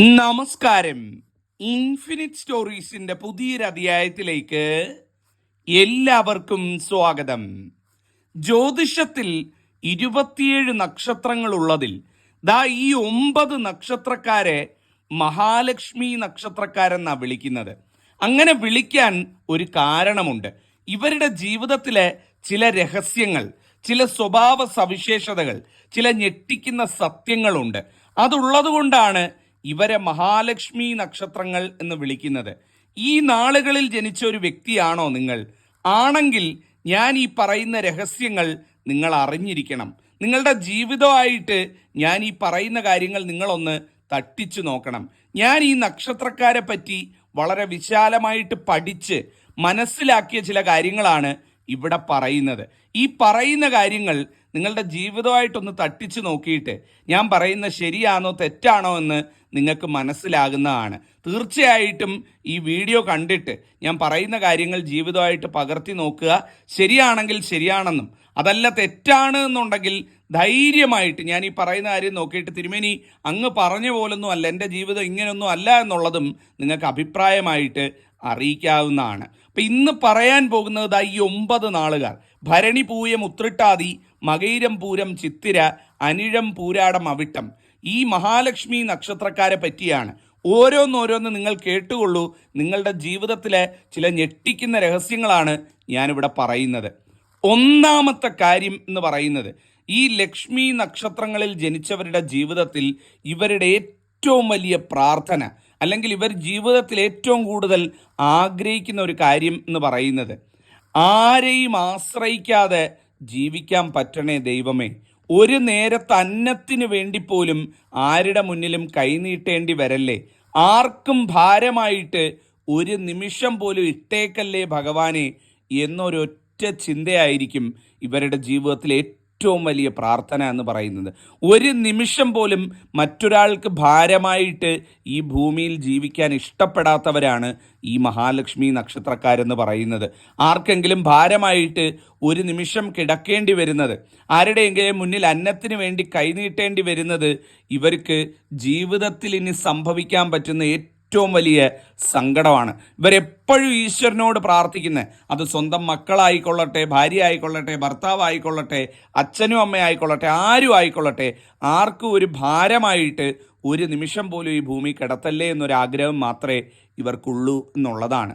നമസ്കാരം. ഇൻഫിനിറ്റ് സ്റ്റോറീസിന്റെ പുതിയൊരു അധ്യായത്തിലേക്ക് എല്ലാവർക്കും സ്വാഗതം. ജ്യോതിഷത്തിൽ ഇരുപത്തിയേഴ് നക്ഷത്രങ്ങളുള്ളതിൽ ദാ ഈ ഒമ്പത് നക്ഷത്രക്കാരെ മഹാലക്ഷ്മി നക്ഷത്രക്കാരെന്നാണ് വിളിക്കുന്നത്. അങ്ങനെ വിളിക്കാൻ ഒരു കാരണമുണ്ട്. ഇവരുടെ ജീവിതത്തിലെ ചില രഹസ്യങ്ങൾ ചില സ്വഭാവ സവിശേഷതകൾ ചില ഞെട്ടിക്കുന്ന സത്യങ്ങളുണ്ട്. അതുള്ളത് കൊണ്ടാണ് ഇവരെ മഹാലക്ഷ്മി നക്ഷത്രങ്ങൾ എന്ന് വിളിക്കുന്നത്. ഈ നാളുകളിൽ ജനിച്ച ഒരു വ്യക്തിയാണോ നിങ്ങൾ? ആണെങ്കിൽ ഞാൻ ഈ പറയുന്ന രഹസ്യങ്ങൾ നിങ്ങൾ അറിഞ്ഞിരിക്കണം. നിങ്ങളുടെ ജീവിതമായിട്ട് ഞാൻ ഈ പറയുന്ന കാര്യങ്ങൾ നിങ്ങളൊന്ന് തട്ടിച്ചു നോക്കണം. ഞാൻ ഈ നക്ഷത്രക്കാരെ പറ്റി വളരെ വിശാലമായിട്ട് പഠിച്ച് മനസ്സിലാക്കിയ ചില കാര്യങ്ങളാണ് ഇവിടെ പറയുന്നത്. ഈ പറയുന്ന കാര്യങ്ങൾ നിങ്ങളുടെ ജീവിതമായിട്ടൊന്ന് തട്ടിച്ചു നോക്കിയിട്ട് ഞാൻ പറയുന്ന ശരിയാണോ തെറ്റാണോ എന്ന് നിങ്ങൾക്ക് മനസ്സിലാകുന്നതാണ്. തീർച്ചയായിട്ടും ഈ വീഡിയോ കണ്ടിട്ട് ഞാൻ പറയുന്ന കാര്യങ്ങൾ ജീവിതമായിട്ട് പകർത്തി നോക്കുക. ശരിയാണെങ്കിൽ ശരിയാണെന്നും അതല്ല തെറ്റാണ് എന്നുണ്ടെങ്കിൽ ധൈര്യമായിട്ട് ഞാൻ ഈ പറയുന്ന കാര്യം നോക്കിയിട്ട് തിരുമേനി അങ്ങ് പറഞ്ഞ പോലൊന്നും അല്ല എന്റെ ജീവിതം ഇങ്ങനെയൊന്നും അല്ല എന്നുള്ളതും നിങ്ങൾക്ക് അഭിപ്രായമായിട്ട് അറിയിക്കാവുന്നതാണ്. ഇന്ന് പറയാൻ പോകുന്നത് ഈ ഒമ്പത് നാളുകാർ. ഭരണി പൂയം ഉത്രിട്ടാതി മകൈരം പൂരം ചിത്തിര അനിഴം പൂരാടം അവിട്ടം. ഈ മഹാലക്ഷ്മി നക്ഷത്രക്കാരെ പറ്റിയാണ് ഓരോന്നോരോന്ന് നിങ്ങൾ കേട്ടുകൊള്ളൂ. നിങ്ങളുടെ ജീവിതത്തിലെ ചില ഞെട്ടിക്കുന്ന രഹസ്യങ്ങളാണ് ഞാനിവിടെ പറയുന്നത്. ഒന്നാമത്തെ കാര്യം എന്ന് പറയുന്നത് ഈ ലക്ഷ്മി നക്ഷത്രങ്ങളിൽ ജനിച്ചവരുടെ ജീവിതത്തിൽ ഇവരുടെ ഏറ്റവും വലിയ പ്രാർത്ഥന അല്ലെങ്കിൽ ഇവർ ജീവിതത്തിൽ ഏറ്റവും കൂടുതൽ ആഗ്രഹിക്കുന്ന ഒരു കാര്യം എന്ന് പറയുന്നത് ആരെയും ആശ്രയിക്കാതെ ജീവിക്കാൻ പറ്റണേ ദൈവമേ. ഒരു നേരത്തെ അന്നത്തിന് വേണ്ടി പോലും ആരുടെ മുന്നിലും കൈനീട്ടേണ്ടി വരല്ലേ? ആർക്കും ഭാരമായിട്ട് ഒരു നിമിഷം പോലും ഇട്ടേക്കല്ലേ ഭഗവാനെ എന്നൊരൊറ്റ ചിന്തയായിരിക്കും ഇവരുടെ ജീവിതത്തിൽ ഏറ്റവും വലിയ പ്രാർത്ഥന എന്ന് പറയുന്നത്. ഒരു നിമിഷം പോലും മറ്റൊരാൾക്ക് ഭാരമായിട്ട് ഈ ഭൂമിയിൽ ജീവിക്കാൻ ഇഷ്ടപ്പെടാത്തവരാണ് ഈ മഹാലക്ഷ്മി നക്ഷത്രക്കാരെന്ന് പറയുന്നത്. ആർക്കെങ്കിലും ഭാരമായിട്ട് ഒരു നിമിഷം കിടക്കേണ്ടി വരുന്നത് ആരുടെയെങ്കിലും മുന്നിൽ അന്നത്തിന് വേണ്ടി കൈനീട്ടേണ്ടി വരുന്നത് ഇവർക്ക് ജീവിതത്തിൽ ഇനി സംഭവിക്കാൻ പറ്റുന്ന ഏറ്റവും വലിയ സങ്കടമാണ്. ഇവരെപ്പോഴും ഈശ്വരനോട് പ്രാർത്ഥിക്കുന്നത് അത് സ്വന്തം മക്കളായിക്കൊള്ളട്ടെ ഭാര്യ ആയിക്കൊള്ളട്ടെ ഭർത്താവ് ആയിക്കൊള്ളട്ടെ അച്ഛനും അമ്മ ആയിക്കൊള്ളട്ടെ ആരും ആയിക്കൊള്ളട്ടെ ആർക്കും ഒരു ഭാരമായിട്ട് ഒരു നിമിഷം പോലും ഈ ഭൂമി കിടത്തല്ലേ എന്നൊരാഗ്രഹം മാത്രമേ ഇവർക്കുള്ളൂ എന്നുള്ളതാണ്.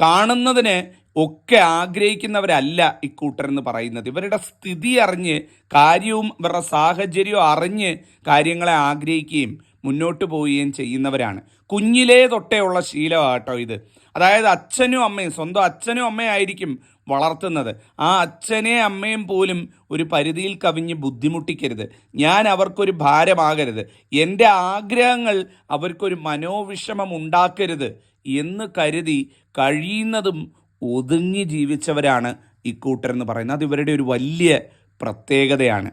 കാണുന്നതിന് ഒക്കെ ആഗ്രഹിക്കുന്നവരല്ല ഇക്കൂട്ടരെന്ന് പറയുന്നത്. ഇവരുടെ സ്ഥിതി അറിഞ്ഞ് കാര്യവും ഇവരുടെ സാഹചര്യവും അറിഞ്ഞ് കാര്യങ്ങളെ ആഗ്രഹിക്കുകയും മുന്നോട്ട് പോവുകയും ചെയ്യുന്നവരാണ്. കുഞ്ഞിലേ തൊട്ടേ ഉള്ള ശീലമാട്ടോ ഇത്. അതായത് അച്ഛനും അമ്മയും സ്വന്തം അച്ഛനും അമ്മയായിരിക്കും വളർത്തുന്നത്. ആ അച്ഛനെ അമ്മയും പോലും ഒരു പരിധിയിൽ കവിഞ്ഞ് ബുദ്ധിമുട്ടിക്കരുത്. ഞാൻ അവർക്കൊരു ഭാരമാകരുത്. എന്റെ ആഗ്രഹങ്ങൾ അവർക്കൊരു മനോവിഷമം ഉണ്ടാക്കരുത് എന്ന് കരുതി കഴിയുന്നതും ഒതുങ്ങി ജീവിച്ചവരാണ് ഇക്കൂട്ടർ എന്ന് പറയുന്നത്. അത് ഇവരുടെ ഒരു വലിയ പ്രത്യേകതയാണ്.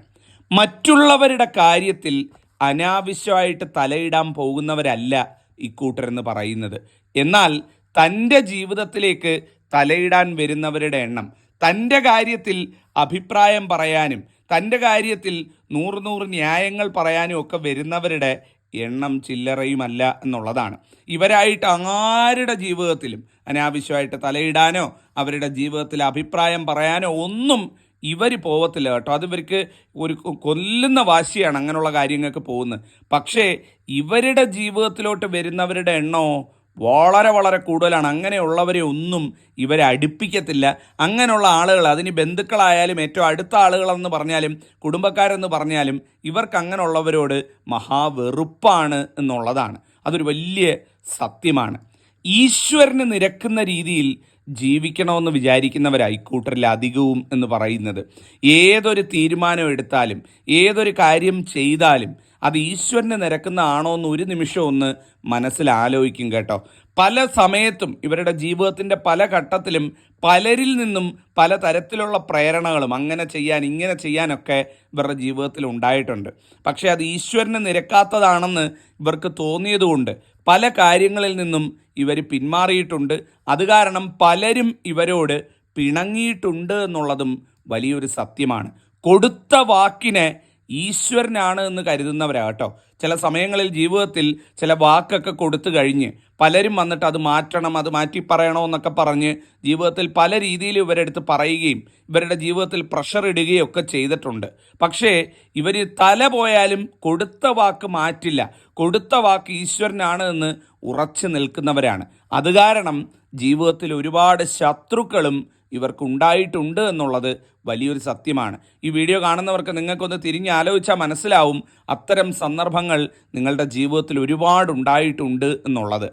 മറ്റുള്ളവരുടെ കാര്യത്തിൽ അനാവശ്യമായിട്ട് തലയിടാൻ പോകുന്നവരല്ല ഇക്കൂട്ടരെന്ന് പറയുന്നത്. എന്നാൽ തന്റെ ജീവിതത്തിലേക്ക് തലയിടാൻ വരുന്നവരുടെ എണ്ണം തന്റെ കാര്യത്തിൽ അഭിപ്രായം പറയാനും തന്റെ കാര്യത്തിൽ നൂറ് നൂറ് ന്യായങ്ങൾ പറയാനും ഒക്കെ വരുന്നവരുടെ എണ്ണം ചില്ലറയുമല്ല എന്നുള്ളതാണ്. ഇവരായിട്ട് ആരുടെ ജീവിതത്തിലും അനാവശ്യമായിട്ട് തലയിടാനോ അവരുടെ ജീവിതത്തിൽ അഭിപ്രായം പറയാനോ ഒന്നും ഇവർ പോവത്തില്ല കേട്ടോ. അത് ഇവർക്ക് ഒരു കൊല്ലുന്ന വാശിയാണ് അങ്ങനെയുള്ള കാര്യങ്ങൾക്ക് പോകുന്നത്. പക്ഷേ ഇവരുടെ ജീവിതത്തിലോട്ട് വരുന്നവരുടെ എണ്ണമോ വളരെ വളരെ കൂടുതലാണ്. അങ്ങനെയുള്ളവരെ ഒന്നും ഇവരെ അടുപ്പിക്കത്തില്ല. അങ്ങനെയുള്ള ആളുകൾ അതിന് ബന്ധുക്കളായാലും ഏറ്റവും അടുത്ത ആളുകളെന്ന് പറഞ്ഞാലും കുടുംബക്കാരെന്ന് പറഞ്ഞാലും ഇവർക്ക് അങ്ങനെയുള്ളവരോട് മഹാവെറുപ്പാണ് എന്നുള്ളതാണ്. അതൊരു വലിയ സത്യമാണ്. ഈശ്വരന് നിരക്കുന്ന രീതിയിൽ ജീവിക്കണമെന്ന് വിചാരിക്കുന്നവരായി കൂട്ടരിൽ അധികവും എന്ന് പറയുന്നത്. ഏതൊരു തീരുമാനം എടുത്താലും ഏതൊരു കാര്യം ചെയ്താലും അത് ഈശ്വരന് നിരക്കുന്നതാണോ എന്ന് ഒരു നിമിഷം ഒന്ന് മനസ്സിൽ ആലോചിക്കും കേട്ടോ. പല സമയത്തും ഇവരുടെ ജീവിതത്തിന്റെ പല ഘട്ടത്തിലും പലരിൽ നിന്നും പല തരത്തിലുള്ള പ്രേരണകളും അങ്ങനെ ചെയ്യാൻ ഇങ്ങനെ ചെയ്യാനൊക്കെ ഇവരുടെ ജീവിതത്തിൽ ഉണ്ടായിട്ടുണ്ട്. പക്ഷേ അത് ഈശ്വരന് നിരക്കാത്തതാണെന്ന് ഇവർക്ക് തോന്നിയതുകൊണ്ട് പല കാര്യങ്ങളിൽ നിന്നും ഇവർ പിന്മാറിയിട്ടുണ്ട്. അത് കാരണം പലരും ഇവരോട് പിണങ്ങിയിട്ടുണ്ട് എന്നുള്ളതും വലിയൊരു സത്യമാണ്. കൊടുത്ത വാക്കിനെ ഈശ്വരനാണ് എന്ന് കരുതുന്നവരാട്ടോ ചില സമയങ്ങളിൽ ജീവിതത്തിൽ ചില വാക്കൊക്കെ കൊടുത്തു കഴിഞ്ഞ് പലരും വന്നിട്ട് അത് മാറ്റണം അത് മാറ്റി പറയണോ എന്നൊക്കെ പറഞ്ഞ് ജീവിതത്തിൽ പല രീതിയിൽ ഇവരെടുത്ത് പറയുകയും ഇവരുടെ ജീവിതത്തിൽ പ്രഷർ ഇടുകയും ഒക്കെ ചെയ്തിട്ടുണ്ട്. പക്ഷേ ഇവർ തല പോയാലും കൊടുത്ത വാക്ക് മാറ്റില്ല. കൊടുത്ത വാക്ക് ഈശ്വരനാണ് എന്ന് ഉറച്ചു നിൽക്കുന്നവരാണ്. അത് കാരണം ജീവിതത്തിൽ ഒരുപാട് ശത്രുക്കളും ഇവർക്ക് ഉണ്ടായിട്ടുണ്ട് എന്നുള്ളത് വലിയൊരു സത്യമാണ്. ഈ വീഡിയോ കാണുന്നവർക്ക് നിങ്ങൾക്കൊന്ന് തിരിഞ്ഞ് ആലോചിച്ചാൽ മനസ്സിലാവും അത്തരം സന്ദർഭങ്ങൾ നിങ്ങളുടെ ജീവിതത്തിൽ ഒരുപാട് ഉണ്ടായിട്ടുണ്ട് എന്നുള്ളത്.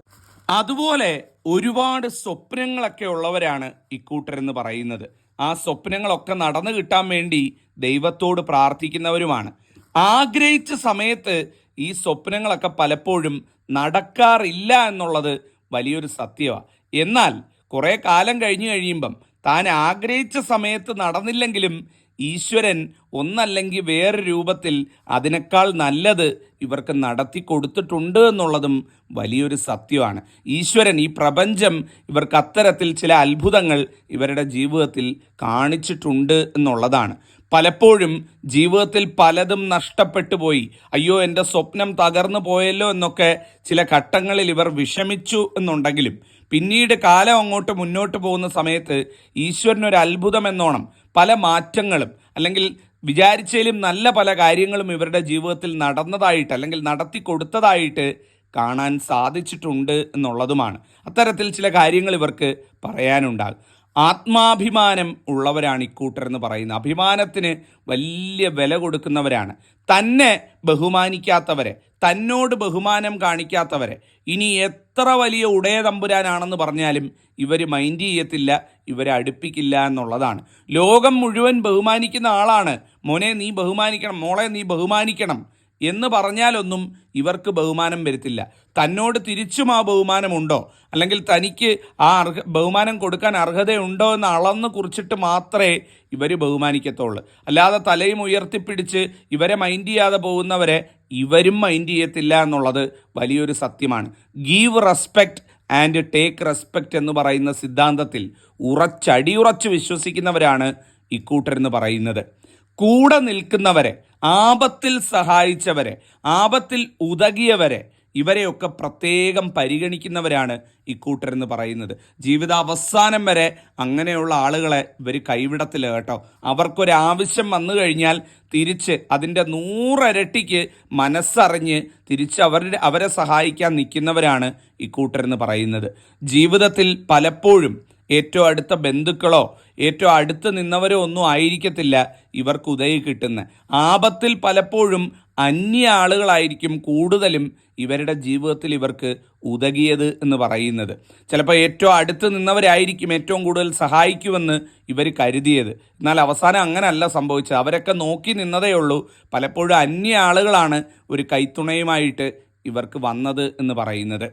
അതുപോലെ ഒരുപാട് സ്വപ്നങ്ങളൊക്കെ ഉള്ളവരാണ് ഇക്കൂട്ടരെന്ന് പറയുന്നത്. ആ സ്വപ്നങ്ങളൊക്കെ നടന്നു കിട്ടാൻ വേണ്ടി ദൈവത്തോട് പ്രാർത്ഥിക്കുന്നവരുമാണ്. ആഗ്രഹിച്ച സമയത്ത് ഈ സ്വപ്നങ്ങളൊക്കെ പലപ്പോഴും നടക്കാറില്ല എന്നുള്ളത് വലിയൊരു സത്യമാണ് എന്നാൽ കുറേ കാലം കഴിഞ്ഞു കഴിയുമ്പം താൻ ആഗ്രഹിച്ച സമയത്ത് നടന്നില്ലെങ്കിലും ഈശ്വരൻ ഒന്നല്ലെങ്കിൽ വേറെ രൂപത്തിൽ അതിനേക്കാൾ നല്ലത് ഇവർക്ക് നടത്തി കൊടുത്തിട്ടുണ്ട് എന്നുള്ളതും വലിയൊരു സത്യമാണ്. ഈശ്വരൻ ഈ പ്രപഞ്ചം ഇവർക്ക് അത്തരത്തിൽ ചില അത്ഭുതങ്ങൾ ഇവരുടെ ജീവിതത്തിൽ കാണിച്ചിട്ടുണ്ട് എന്നുള്ളതാണ്. പലപ്പോഴും ജീവിതത്തിൽ പലതും നഷ്ടപ്പെട്ടു പോയി. അയ്യോ എന്റെ സ്വപ്നം തകർന്നു പോയല്ലോ എന്നൊക്കെ ചില ഘട്ടങ്ങളിൽ ഇവർ വിഷമിച്ചു എന്നുണ്ടെങ്കിലും പിന്നീട് കാലം അങ്ങോട്ട് മുന്നോട്ട് പോകുന്ന സമയത്ത് ഈശ്വരനൊരു അത്ഭുതം എന്നോണം പല മാറ്റങ്ങളും അല്ലെങ്കിൽ വിചാരിച്ചതിലും നല്ല പല കാര്യങ്ങളും ഇവരുടെ ജീവിതത്തിൽ നടന്നതായിട്ട് അല്ലെങ്കിൽ നടത്തി കൊടുത്തതായിട്ട് കാണാൻ സാധിച്ചിട്ടുണ്ട് എന്നുള്ളതുമാണ്. അത്തരത്തിൽ ചില കാര്യങ്ങൾ ഇവർക്ക് പറയാനുണ്ടാകും. ആത്മാഭിമാനം ഉള്ളവരാണ് ഇക്കൂട്ടർ എന്ന് പറയുന്നത്. അഭിമാനത്തിന് വലിയ വില കൊടുക്കുന്നവരാണ്. തന്നെ ബഹുമാനിക്കാത്തവരെ തന്നോട് ബഹുമാനം കാണിക്കാത്തവരെ ഇനി എത്ര വലിയ ഉടയ തമ്പുരാനാണെന്ന് പറഞ്ഞാലും ഇവർ മൈൻഡ് ചെയ്യത്തില്ല ഇവരെ അടുപ്പിക്കില്ല എന്നുള്ളതാണ്. ലോകം മുഴുവൻ ബഹുമാനിക്കുന്ന ആളാണ്. മോനെ നീ ബഹുമാനിക്കണം മോളെ നീ ബഹുമാനിക്കണം. എന്ന് പറഞ്ഞാലൊന്നും ഇവർക്ക് ബഹുമാനം വരുത്തില്ല. തന്നോട് തിരിച്ചും ആ ബഹുമാനമുണ്ടോ? അല്ലെങ്കിൽ തനിക്ക് ആ അർഹ ബഹുമാനം കൊടുക്കാൻ അർഹതയുണ്ടോ എന്ന് അളന്ന് കുറിച്ചിട്ട് മാത്രമേ ഇവർ ബഹുമാനിക്കത്തുള്ളൂ. അല്ലാതെ തലയും ഉയർത്തിപ്പിടിച്ച് ഇവരെ മൈൻഡ് ചെയ്യാതെ പോകുന്നവരെ ഇവരും മൈൻഡ് ചെയ്യത്തില്ല എന്നുള്ളത് വലിയൊരു സത്യമാണ്. Give respect and take respect എന്ന് പറയുന്ന സിദ്ധാന്തത്തിൽ ഉറച്ചടിയുറച്ച് വിശ്വസിക്കുന്നവരാണ് ഇക്കൂട്ടരെന്ന് പറയുന്നത്. കൂടെ നിൽക്കുന്നവരെ ആപത്തിൽ സഹായിച്ചവരെ ആപത്തിൽ ഉതകിയവരെ ഇവരെയൊക്കെ പ്രത്യേകം പരിഗണിക്കുന്നവരാണ് ഇക്കൂട്ടരെന്ന് പറയുന്നത്. ജീവിതാവസാനം വരെ അങ്ങനെയുള്ള ആളുകളെ ഇവർ കൈവിടത്തില്ല കേട്ടോ. അവർക്കൊരാവശ്യം വന്നു കഴിഞ്ഞാൽ തിരിച്ച് അതിന്റെ നൂറരട്ടിക്ക് മനസ്സറിഞ്ഞ് തിരിച്ച് അവരുടെ അവരെ സഹായിക്കാൻ നിൽക്കുന്നവരാണ് ഇക്കൂട്ടരെന്ന് പറയുന്നത്. ജീവിതത്തിൽ പലപ്പോഴും ഏറ്റവും അടുത്ത ബന്ധുക്കളോ ഏറ്റവും അടുത്ത് നിന്നവരോ ഒന്നും ആയിരിക്കത്തില്ല ഇവർക്ക് ഉദയി കിട്ടുന്ന. ആപത്തിൽ പലപ്പോഴും അന്യ ആളുകളായിരിക്കും കൂടുതലും ഇവരുടെ ജീവിതത്തിൽ ഇവർക്ക് ഉതകിയത് എന്ന് പറയുന്നത്. ചിലപ്പോൾ ഏറ്റവും അടുത്ത് നിന്നവരായിരിക്കും ഏറ്റവും കൂടുതൽ സഹായിക്കുമെന്ന് ഇവർ കരുതിയത്. എന്നാൽ അവസാനം അങ്ങനല്ല സംഭവിച്ചത്. അവരൊക്കെ നോക്കി നിന്നതേ ഉള്ളൂ. പലപ്പോഴും അന്യ ആളുകളാണ് ഒരു കൈത്തുണയുമായിട്ട് ഇവർക്ക് വന്നത് എന്ന് പറയുന്നത്.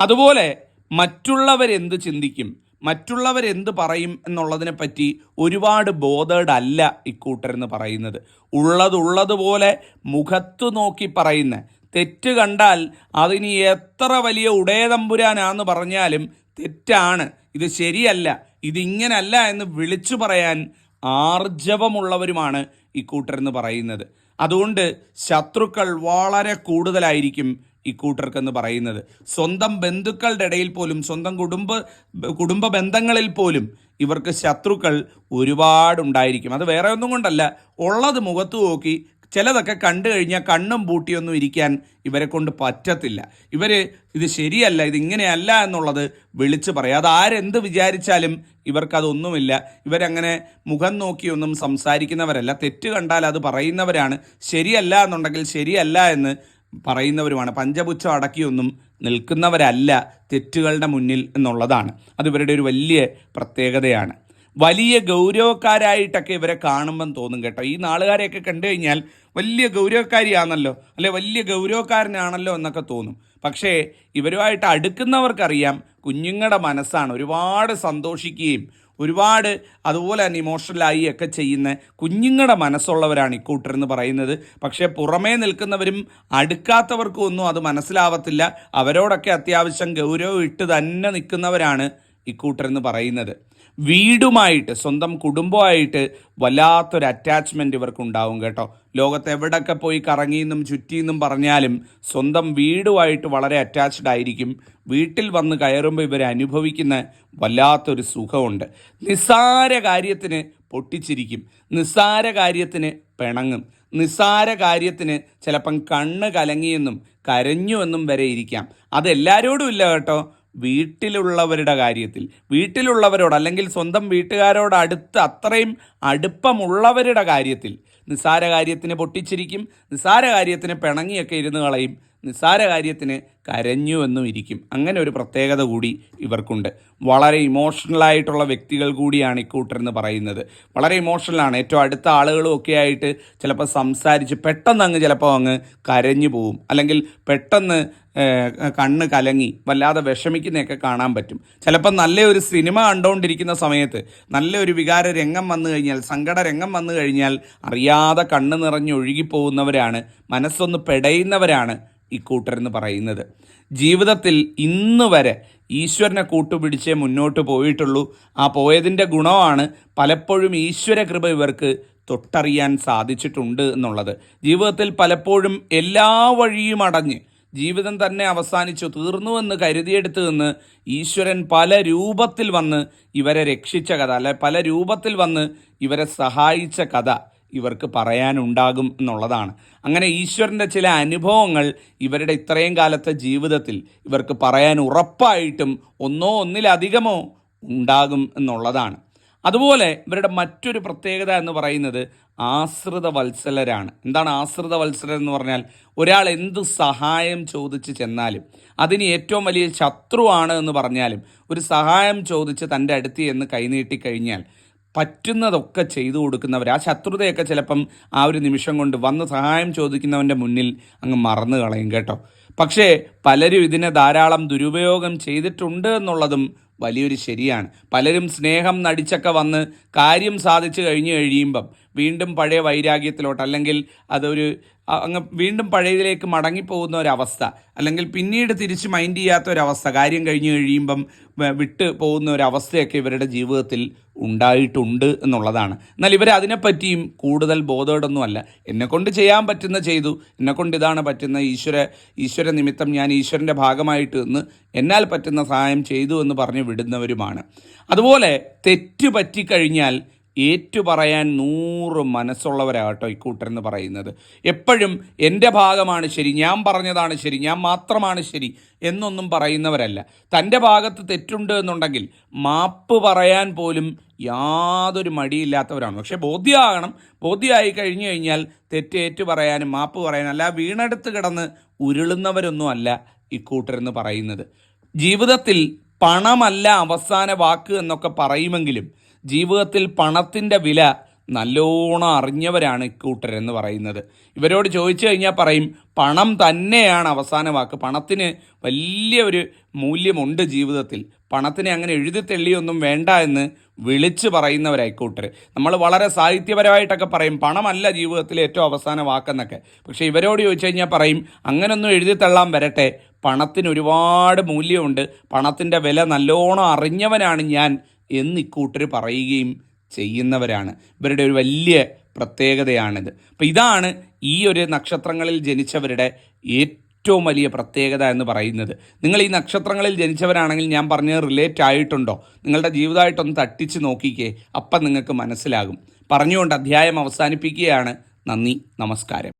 അതുപോലെ മറ്റുള്ളവരെന്ത് ചിന്തിക്കും? മറ്റുള്ളവരെന്ത് പറയും എന്നുള്ളതിനെ പറ്റി ഒരുപാട് ബോധേഡ് അല്ല ഇക്കൂട്ടരെന്ന് പറയുന്നത്. ഉള്ളതുള്ളതുപോലെ മുഖത്തു നോക്കി പറയുന്ന തെറ്റ് കണ്ടാൽ അതിനി എത്ര വലിയ ഉടയതമ്പുരാനാന്ന് പറഞ്ഞാലും തെറ്റാണ്. ഇത് ശരിയല്ല ഇതിങ്ങനല്ല എന്ന് വിളിച്ചു പറയാൻ ആർജവമുള്ളവരുമാണ് ഇക്കൂട്ടരെന്ന് പറയുന്നത്. അതുകൊണ്ട് ശത്രുക്കൾ വളരെ കൂടുതലായിരിക്കും ഇക്കൂട്ടർക്കെന്ന് പറയുന്നത്. സ്വന്തം ബന്ധുക്കളുടെ ഇടയിൽ പോലും സ്വന്തം കുടുംബ കുടുംബ ബന്ധങ്ങളിൽ പോലും ഇവർക്ക് ശത്രുക്കൾ ഒരുപാടുണ്ടായിരിക്കും. അത് വേറെ ഒന്നും കൊണ്ടല്ല ഉള്ളത് മുഖത്ത് നോക്കി ചിലതൊക്കെ കണ്ടു കഴിഞ്ഞാൽ കണ്ണും പൂട്ടിയൊന്നും ഇരിക്കാൻ ഇവരെ കൊണ്ട് പറ്റത്തില്ല. ഇവർ ഇത് ശരിയല്ല ഇത് ഇങ്ങനെയല്ല എന്നുള്ളത് വിളിച്ചു പറയാം. അത് ആരെന്ത് വിചാരിച്ചാലും ഇവർക്കതൊന്നുമില്ല ഇവരങ്ങനെ മുഖം നോക്കിയൊന്നും സംസാരിക്കുന്നവരല്ല. തെറ്റ് കണ്ടാൽ അത് പറയുന്നവരാണ്. ശരിയല്ല എന്നുണ്ടെങ്കിൽ ശരിയല്ല എന്ന് പറയുന്നവരുമാണ്. പഞ്ചപുച്ഛം അടക്കിയൊന്നും നിൽക്കുന്നവരല്ല തെറ്റുകളുടെ മുന്നിൽ എന്നുള്ളതാണ്. അത് ഇവരുടെ ഒരു വലിയ പ്രത്യേകതയാണ്. വലിയ ഗൗരവക്കാരായിട്ടൊക്കെ ഇവരെ കാണുമ്പം തോന്നും കേട്ടോ. ഈ നാളുകാരെയൊക്കെ കണ്ടു കഴിഞ്ഞാൽ വലിയ ഗൗരവക്കാരിയാണല്ലോ അല്ലെ വലിയ ഗൗരവക്കാരനാണല്ലോ എന്നൊക്കെ തോന്നും. പക്ഷേ ഇവരുമായിട്ട് അടുക്കുന്നവർക്കറിയാം കുഞ്ഞുങ്ങളുടെ മനസ്സാണ് ഒരുപാട് സന്തോഷിക്കുകയും ഒരുപാട് അതുപോലെ തന്നെ ഇമോഷണലായി ഒക്കെ ചെയ്യുന്ന കുഞ്ഞുങ്ങളുടെ മനസ്സുള്ളവരാണ് ഇക്കൂട്ടർ എന്ന് പറയുന്നത്. പക്ഷേ പുറമേ നിൽക്കുന്നവരും അടുക്കാത്തവർക്കും ഒന്നും അത് മനസ്സിലാവത്തില്ല. അവരോടൊക്കെ അത്യാവശ്യം ഗൗരവം ഇട്ട് തന്നെ നിൽക്കുന്നവരാണ് ഇക്കൂട്ടർ എന്ന് പറയുന്നത്. വീടുമായിട്ട് സ്വന്തം കുടുംബമായിട്ട് വല്ലാത്തൊരു അറ്റാച്ച്മെന്റ് ഇവർക്കുണ്ടാവും കേട്ടോ. ലോകത്ത് എവിടൊക്കെ പോയി കറങ്ങിയെന്നും ചുറ്റിയെന്നും പറഞ്ഞാലും സ്വന്തം വീടുമായിട്ട് വളരെ അറ്റാച്ച്ഡ് ആയിരിക്കും. വീട്ടിൽ വന്ന് കയറുമ്പോൾ ഇവർ അനുഭവിക്കുന്ന വല്ലാത്തൊരു സുഖമുണ്ട്. നിസ്സാര കാര്യത്തിന് പൊട്ടിച്ചിരിക്കും. നിസ്സാര കാര്യത്തിന് പിണങ്ങും. നിസ്സാര കാര്യത്തിന് ചിലപ്പം കണ്ണ് കലങ്ങിയെന്നും കരഞ്ഞുവെന്നും വരെ ഇരിക്കാം. അതെല്ലാവരോടും ഇല്ല കേട്ടോ. വീട്ടിലുള്ളവരുടെ കാര്യത്തിൽ വീട്ടിലുള്ളവരോട് അല്ലെങ്കിൽ സ്വന്തം വീട്ടുകാരോട് അടുത്ത് അത്രയും അടുപ്പമുള്ളവരുടെ കാര്യത്തിൽ നിസ്സാര കാര്യത്തിന് പൊട്ടിച്ചിരിക്കും നിസ്സാര കാര്യത്തിന് പിണങ്ങിയൊക്കെ ഇരുന്ന് കളയും. നിസ്സാര കാര്യത്തിന് കരഞ്ഞുവെന്നും ഇരിക്കും. അങ്ങനെ ഒരു പ്രത്യേകത കൂടി ഇവർക്കുണ്ട്. വളരെ ഇമോഷണലായിട്ടുള്ള വ്യക്തികൾ കൂടിയാണ് ഇക്കൂട്ടർ എന്ന് പറയുന്നത്. വളരെ ഇമോഷണലാണ് ഏറ്റവും അടുത്ത ആളുകളും ഒക്കെ ആയിട്ട് ചിലപ്പോൾ സംസാരിച്ച് പെട്ടെന്ന് അങ്ങ് ചിലപ്പോൾ അങ്ങ് കരഞ്ഞു പോവും. അല്ലെങ്കിൽ പെട്ടെന്ന് കണ്ണ് കലങ്ങി വല്ലാതെ വിഷമിക്കുന്നതൊക്കെ കാണാൻ പറ്റും. ചിലപ്പോൾ നല്ലൊരു സിനിമ കണ്ടുകൊണ്ടിരിക്കുന്ന സമയത്ത് നല്ലൊരു വികാര രംഗം വന്നു കഴിഞ്ഞാൽ സങ്കട രംഗം വന്നു കഴിഞ്ഞാൽ അറിയാതെ കണ്ണ് നിറഞ്ഞ് ഒഴുകിപ്പോകുന്നവരാണ് മനസ്സൊന്ന് പെടയുന്നവരാണ് ഇക്കൂട്ടരെന്ന് പറയുന്നത്. ജീവിതത്തിൽ ഇന്ന് വരെ ഈശ്വരനെ കൂട്ടുപിടിച്ചേ മുന്നോട്ട് പോയിട്ടുള്ളൂ. ആ പോയതിന്റെ ഗുണമാണ് പലപ്പോഴും ഈശ്വര കൃപ ഇവർക്ക് തൊട്ടറിയാൻ സാധിച്ചിട്ടുണ്ട് എന്നുള്ളത്. ജീവിതത്തിൽ പലപ്പോഴും എല്ലാ വഴിയും അടഞ്ഞ് ജീവിതം തന്നെ അവസാനിച്ചു തീർന്നുവെന്ന് കരുതിയെടുത്ത് നിന്ന് ഈശ്വരൻ പല രൂപത്തിൽ വന്ന് ഇവരെ രക്ഷിച്ച കഥ അല്ലെ പല രൂപത്തിൽ വന്ന് ഇവരെ സഹായിച്ച കഥ. ഇവർക്ക് പറയാനുണ്ടാകും എന്നുള്ളതാണ്. അങ്ങനെ ഈശ്വരന്റെ ചില അനുഭവങ്ങൾ ഇവരുടെ ഇത്രയും കാലത്തെ ജീവിതത്തിൽ ഇവർക്ക് പറയാൻ ഉറപ്പായിട്ടും ഒന്നോ ഒന്നിലധികമോ ഉണ്ടാകും എന്നുള്ളതാണ്. അതുപോലെ ഇവരുടെ മറ്റൊരു പ്രത്യേകത എന്ന് പറയുന്നത് ആശ്രിത വത്സലരാണ് എന്താണ് ആശ്രിത വത്സലർ എന്ന് പറഞ്ഞാൽ ഒരാൾ എന്ത് സഹായം ചോദിച്ച് ചെന്നാലും അതിന് ഏറ്റവും വലിയ ശത്രുവാണ് എന്ന് പറഞ്ഞാലും ഒരു സഹായം ചോദിച്ച് തന്റെ അടുത്ത് എന്ന് കൈനീട്ടി കഴിഞ്ഞാൽ പറ്റുന്നതൊക്കെ ചെയ്തു കൊടുക്കുന്നവർ. ആ ശത്രുതയൊക്കെ ചിലപ്പം ആ ഒരു നിമിഷം കൊണ്ട് വന്ന് സഹായം ചോദിക്കുന്നവന്റെ മുന്നിൽ അങ്ങ് മറന്നു കളയും കേട്ടോ. പക്ഷേ പലരും ഇതിനെ ധാരാളം ദുരുപയോഗം ചെയ്തിട്ടുണ്ട് എന്നുള്ളതും വലിയൊരു ശരിയാണ്. പലരും സ്നേഹം നടിച്ചൊക്കെ വന്ന് കാര്യം സാധിച്ചു കഴിഞ്ഞു കഴിയുമ്പം വീണ്ടും പഴയ വൈരാഗ്യത്തിലോട്ട് അല്ലെങ്കിൽ അതൊരു അങ്ങ് വീണ്ടും പഴയതിലേക്ക് മടങ്ങിപ്പോകുന്ന ഒരവസ്ഥ അല്ലെങ്കിൽ പിന്നീട് തിരിച്ച് മൈൻഡ് ചെയ്യാത്ത ഒരവസ്ഥ കാര്യം കഴിഞ്ഞ് കഴിയുമ്പം വിട്ട് പോകുന്ന ഒരവസ്ഥയൊക്കെ ഇവരുടെ ജീവിതത്തിൽ ഉണ്ടായിട്ടുണ്ട് എന്നുള്ളതാണ്. എന്നാൽ ഇവർ അതിനെപ്പറ്റിയും കൂടുതൽ ബോധോടൊന്നുമല്ല. എന്നെക്കൊണ്ട് ചെയ്യാൻ പറ്റുന്ന ചെയ്തു എന്നെക്കൊണ്ട് ഇതാണ് പറ്റുന്ന ഈശ്വര ഈശ്വര നിമിത്തം ഞാൻ ഈശ്വരന്റെ ഭാഗമായിട്ട് നിന്ന് എന്നാൽ പറ്റുന്ന സഹായം ചെയ്തു എന്ന് പറഞ്ഞ് വിടുന്നവരുമാണ്. അതുപോലെ തെറ്റ് പറ്റിക്കഴിഞ്ഞാൽ ഏറ്റുപറയാൻ നൂറ് മനസ്സുള്ളവരാകട്ടോ ഇക്കൂട്ടരെന്ന് പറയുന്നത്. എപ്പോഴും എന്റെ ഭാഗമാണ് ശരി ഞാൻ പറഞ്ഞതാണ് ശരി ഞാൻ മാത്രമാണ് ശരി എന്നൊന്നും പറയുന്നവരല്ല. തന്റെ ഭാഗത്ത് തെറ്റുണ്ട് എന്നുണ്ടെങ്കിൽ മാപ്പ് പറയാൻ പോലും യാതൊരു മടിയില്ലാത്തവരാണ്. പക്ഷേ ബോധ്യമാകണം ബോധ്യമായി കഴിഞ്ഞു കഴിഞ്ഞാൽ തെറ്റേറ്റു പറയാനും മാപ്പ് പറയാനും അല്ല വീണെടുത്ത് കിടന്ന് ഉരുളുന്നവരൊന്നും അല്ല ഇക്കൂട്ടരെന്ന് പറയുന്നത്. ജീവിതത്തിൽ പണമല്ല അവസാന വാക്ക് എന്നൊക്കെ പറയുമെങ്കിലും ജീവിതത്തിൽ പണത്തിന്റെ വില നല്ലോണം അറിഞ്ഞവരാണ് ഇക്കൂട്ടരെന്ന് പറയുന്നത്. ഇവരോട് ചോദിച്ചു കഴിഞ്ഞാൽ പറയും പണം തന്നെയാണ് അവസാന വാക്ക്. പണത്തിന് വലിയ ഒരു മൂല്യമുണ്ട് ജീവിതത്തിൽ. പണത്തിനെ അങ്ങനെ എഴുതി തെള്ളിയൊന്നും വേണ്ട എന്ന് വിളിച്ചു പറയുന്നവരായിക്കൂട്ടർ നമ്മൾ വളരെ സാഹിത്യപരമായിട്ടൊക്കെ പറയും പണമല്ല ജീവിതത്തിലെ ഏറ്റവും അവസാന വാക്കെന്നൊക്കെ. പക്ഷേ ഇവരോട് ചോദിച്ചു കഴിഞ്ഞാൽ പറയും അങ്ങനൊന്നും എഴുതി തള്ളാൻ വരട്ടെ. പണത്തിന് ഒരുപാട് മൂല്യമുണ്ട്. പണത്തിന്റെ വില നല്ലോണം അറിഞ്ഞവനാണ് ഞാൻ എന്ന് ഇക്കൂട്ടർ പറയുകയും ചെയ്യുന്നവരാണ്. ഇവരുടെ ഒരു വലിയ പ്രത്യേകതയാണിത്. അപ്പം ഇതാണ് ഈ ഒരു നക്ഷത്രങ്ങളിൽ ജനിച്ചവരുടെ ഏറ്റവും വലിയ പ്രത്യേകത എന്ന് പറയുന്നത്. നിങ്ങൾ ഈ നക്ഷത്രങ്ങളിൽ ജനിച്ചവരാണെങ്കിൽ ഞാൻ പറഞ്ഞത് റിലേറ്റ് ആയിട്ടുണ്ടോ? നിങ്ങളുടെ ജീവിതമായിട്ടൊന്ന് തട്ടിച്ച് നോക്കിക്കേ. അപ്പം നിങ്ങൾക്ക് മനസ്സിലാകും. പറഞ്ഞുകൊണ്ട് അധ്യായം അവസാനിപ്പിക്കുകയാണ്. നന്ദി നമസ്കാരം.